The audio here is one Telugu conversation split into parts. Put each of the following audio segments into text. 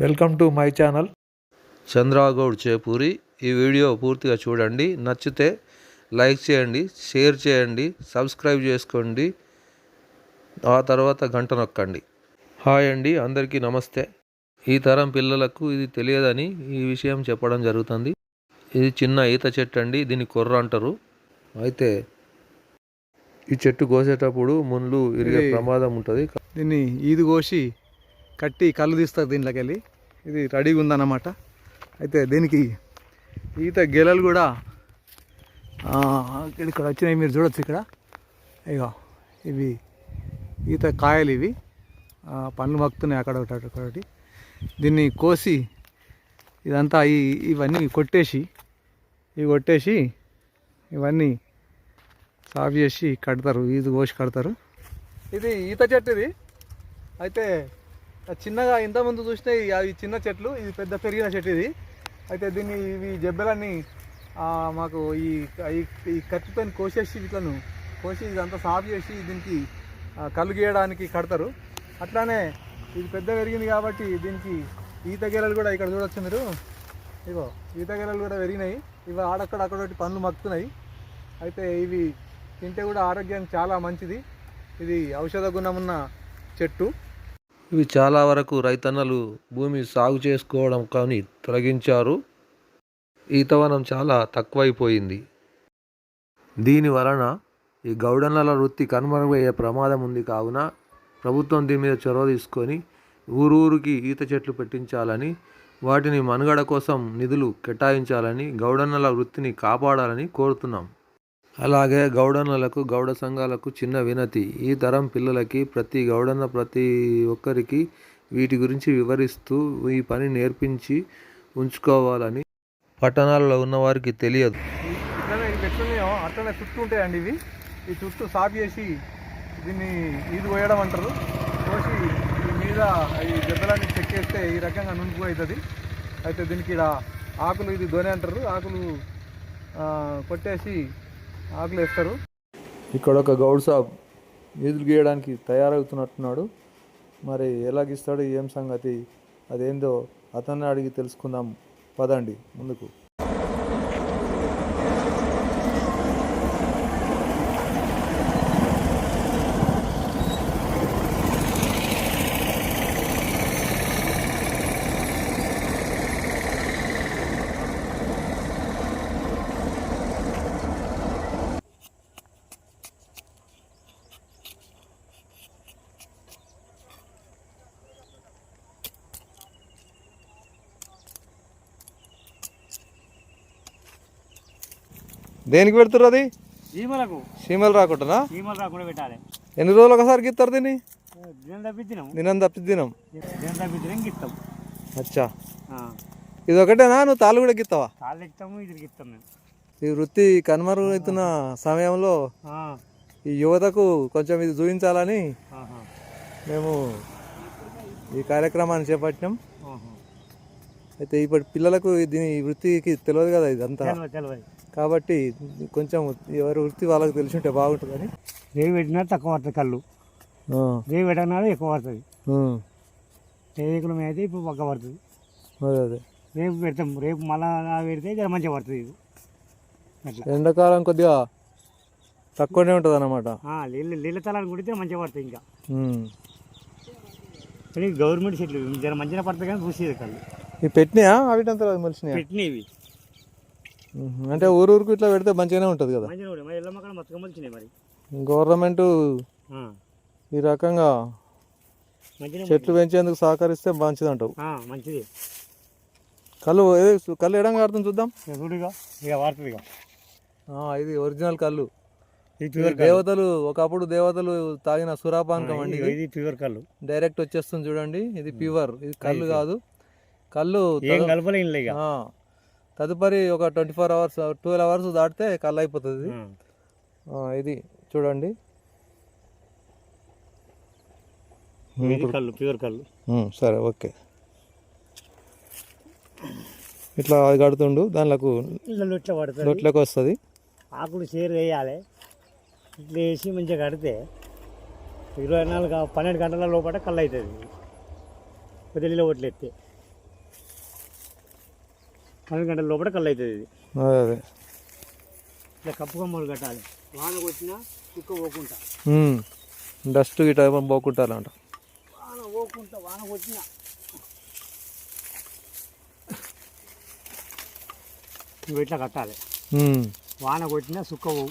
Welcome to my channel. Chandragoud Chepuri. ఈ వీడియో పూర్తిగా చూడండి. నచ్చితే లైక్ చేయండి షేర్ చేయండి సబ్స్క్రైబ్ చేసుకోండి. ఆ తర్వాత గంట నొక్కండి. హాయ్ అండి అందరికీ నమస్తే. ఈ తరం పిల్లలకు ఇది తెలియదని ఈ విషయం చెప్పడం జరుగుతుంది. ఇది చిన్న ఈత చెట్టు అండి దీన్ని కొర్ర అంటారు. అయితే ఈ చెట్టు కోసేటప్పుడు ముళ్ళు ఇరిగే ప్రమాదం ఉంటుంది. దీన్ని ఈది కోసి కట్టి కళ్ళు తీస్తారు దీంట్లోకి వెళ్ళి. ఇది రెడీగా ఉందన్నమాట. అయితే దీనికి ఈత గెలలు కూడా ఇక్కడ వచ్చినాయి మీరు చూడొచ్చు ఇక్కడ. ఇగో ఇవి ఈత కాయలు ఇవి. పండ్లు మక్కుతున్నాయి అక్కడ ఒకటి అక్కడ ఒకటి. దీన్ని కోసి ఇదంతా ఈ ఇవన్నీ కొట్టేసి ఇవి కొట్టేసి ఇవన్నీ సాఫ్ చేసి కడతారు ఇది కోసి కడతారు. ఇది ఈత చెట్టు ఇది. అయితే చిన్నగా ఇంతకుముందు చూస్తే ఈ- అవి చిన్న చెట్లు ఇది పెద్ద పెరిగిన చెట్టు ఇది. అయితే దీన్ని ఇవి జబ్బెలన్నీ మాకు ఈ ఈ- ఈ కత్తితో కోసేసి వీటిలను కోసి ఇదంతా సాఫ్ చేసి దీనికి కళ్ళు గీయడానికి కడతారు. అట్లానే ఇది పెద్ద పెరిగింది కాబట్టి దీనికి ఈత గెలలు కూడా ఇక్కడ చూడొచ్చు మీరు. ఇగో ఈత గెలలు కూడా పెరిగినాయి. ఇవి ఆడక్కడ అక్కడ పండ్లు మక్కుతున్నాయి అయితే ఇవి తింటే కూడా ఆరోగ్యానికి చాలా మంచిది. ఇది ఔషధ గుణం ఉన్న చెట్టు. ఇవి చాలా వరకు రైతన్నలు భూమి సాగు చేసుకోవడం కానీ తొలగించారు. ఈతవనం చాలా తక్కువైపోయింది. దీని వలన ఈ గౌడన్నల వృత్తి కనుమరుగయ్యే ప్రమాదం ఉంది కావున ప్రభుత్వం దీని మీద చొరవ తీసుకొని ఊరూరికి ఈత చెట్లు పెట్టించాలని వాటిని మనుగడ కోసం నిధులు కేటాయించాలని గౌడన్నల వృత్తిని కాపాడాలని కోరుతున్నాం. అలాగే గౌడన్నలకు గౌడ సంఘాలకు చిన్న వినతి. ఈ తరం పిల్లలకి ప్రతి గౌడన్న ప్రతి ఒక్కరికి వీటి గురించి వివరిస్తూ ఈ పని నేర్పించి ఉంచుకోవాలని పట్టణాలలో ఉన్నవారికి తెలియదు. ఎట్లున్నాయో అట్లనే చుట్టూ ఉంటాయండి ఇవి. ఈ చుట్టూ సాఫ్ చేసి దీన్ని ఇది పోయడం అంటారు. పోసి మీద ఈ దెబ్బలన్నీ చెక్ చేస్తే ఈ రకంగా నునుపు అవుతుంది అయితే దీనికి ఇక్కడ ఆకులు ఇది దోనే అంటారు. ఆకులు కొట్టేసి ఆకులు వేస్తారు. ఇక్కడ ఒక గౌడ్ సాబ్ ఈదులు గీయడానికి తయారవుతున్నట్టున్నాడు. మరి ఎలాగిస్తాడు ఏం సంగతి అదేందో అతన్ని అడిగి తెలుసుకుందాం. పదండి ముందుకు. దేనికి పెడతారు అది? సీమలు రాకుండా పెట్టాలి. ఎన్ని రోజులు ఒకసారి గీస్తారు దీన్ని? దినం. తప్పి దినం గిస్తాం అచ్చా. ఇది ఒకటేనా? నువ్వు తాళ్ళు కూడా గీస్తావా కాళ్ళు ఎక్కుతాము ఇది గిస్తాం మేము. ఈ వృత్తి కనుమరుగవుతున్న సమయంలో ఈ యువతకు కొంచెం ఇది చూపించాలని మేము ఈ కార్యక్రమాన్ని చేపట్టినాం. అయితే ఇప్పటి పిల్లలకు దీని వృత్తికి తెలియదు కదా ఇదంతా. కాబట్టి కొంచెం ఎవరి వృత్తి వాళ్ళకి తెలిసి ఉంటే బాగుంటుందని. రేవు పెట్టినా తక్కువ పడుతుంది కళ్ళు. రేవు పెట్టినా ఎక్కువ పడుతుంది ఆ, రేకుల మీద అయితే ఇప్పుడు పక్క పడుతుంది. అదే అదే. రేపు పెడతాం. రేపు మళ్ళా పెడితే జర మంచిగా పడుతుంది ఇది. అట్లా. ఎండాకాలం కొద్దిగా తక్కువనే ఉంటుంది అన్నమాట నీళ్ళు నీళ్ళ తలాన్ని కుడితే మంచిగా పడుతుంది ఇంకా. గవర్నమెంట్ చెట్లు ఇవి జర మంచిగా పడుతుంది కానీ చూసేది కళ్ళు. ఈ పెట్టినాయా? అవిటంతా మలిసినాయా పెట్టినవి. అంటే ఊరూరుకు ఇట్లా పెడితే మంచిగానే ఉంటుంది కదా? మరి. గవర్నమెంట్ ఈ రకంగా చెట్లు పెంచేందుకు సహకరిస్తే మంచిది అంటావు మంచిది. కళ్ళు కళ్ళు ఎడంగా ఆడుతుంది చూద్దాం. ఇక ఇది ఒరిజినల్ కళ్ళు. దేవతలు ఒకప్పుడు దేవతలు తాగిన సురాపానకం అండి ఇది ప్యూర్ కళ్ళు. డైరెక్ట్ వచ్చేస్తుంది చూడండి. ఇది ప్యూర్. ఇది కళ్ళు కాదు. కళ్ళు తదుపరి ఒక twenty four hours twelve hours దాటితే కళ్ళు అయిపోతుంది. ఇది. ఆ. ఆ, ఇది చూడండి. ఇది కళ్ళు ప్యూర్ కళ్ళు. సరే ఓకే. ఇట్లా అది కడుతుండు దానిలకు లొట్లోకి వస్తుంది. ఆకులు చేరు వేయాలి ఇట్లా వేసి మంచిగా కడితే ఇరవై నాలుగు పన్నెండు గంటల లోపల కళ్ళు అవుతుంది కొద్దిగా ఒట్లు ఎత్తే పన్నెండు గంటల లోపల కళ్ళు అవుతుంది ఇది. అదే అదే. ఇట్లా కప్పు కమ్మలు కట్టాలి. వాన కొట్టినా కుక్క పోకుంటా. డస్ట్ గిట్ట ఏమైనా పోకుంటారంట. వాన పోకుంటా వాన కొట్టినా నువ్వు ఇట్లా కట్టాలి. వాన కొట్టినా సుక్క పోవు.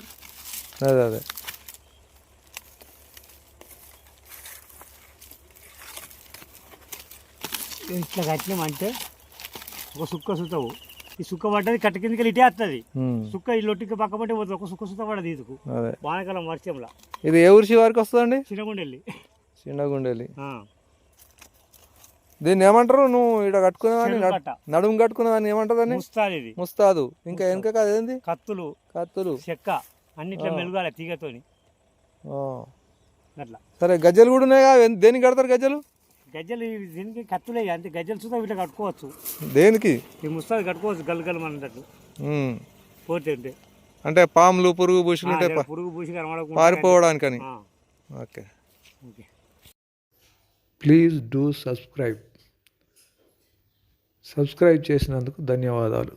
అదే అదే. ఇట్లా కట్టినామంటే ఒక సుక్క సుత్తవు ఈ సుక్క పడ్డది కట్ట కిందకి ఇటే వస్తుంది సుక్క ఈ లొట్టికి పక్క పట్టే పోతుంది. ఒక సుక్క సుత్త పడదు ఇదుకు. వానకాలం వర్షంలో. ఇది ఏ ఊరి శివారికి వస్తుందండి? చిన్నగుండెళ్ళి చిన్నగుండేలి ఆ, దీన్ని ఏమంటారు? నువ్వు ఇక్కడ కట్టుకునేదాన్ని చెరువు కట్ట. నడుము కట్టుకునేదాన్ని ఏమంటారు దాన్ని? ముస్తాది ఇది. ముస్తాదు. ఇంకా వెనక అదేంది కత్తులు. కత్తులు. చెక్క. అన్నిట్లో. మెలుగాలి తీగతోని. అట్లా. సరే గజ్జలు కూడా ఉన్నాయిగా? ఎన్- దేనికి కడతారు గజ్జలు? గజ్జలు దీనికి కత్తులే అంతే గజ్జలు చూద్దాం ఇట్లా కట్టుకోవచ్చు. దేనికి? ఈ ముస్తాది కట్టుకోవచ్చు గల్లు అన్నట్టు. పోతే ఉంటే అంటే పాములు పురుగు ఉంటాయి జర పురుగు పూసి కనబడకుండా పారిపోవడానికని? ఆ, okay. Okay. Please do subscribe. Subscribe చేసినందుకు ధన్యవాదాలు.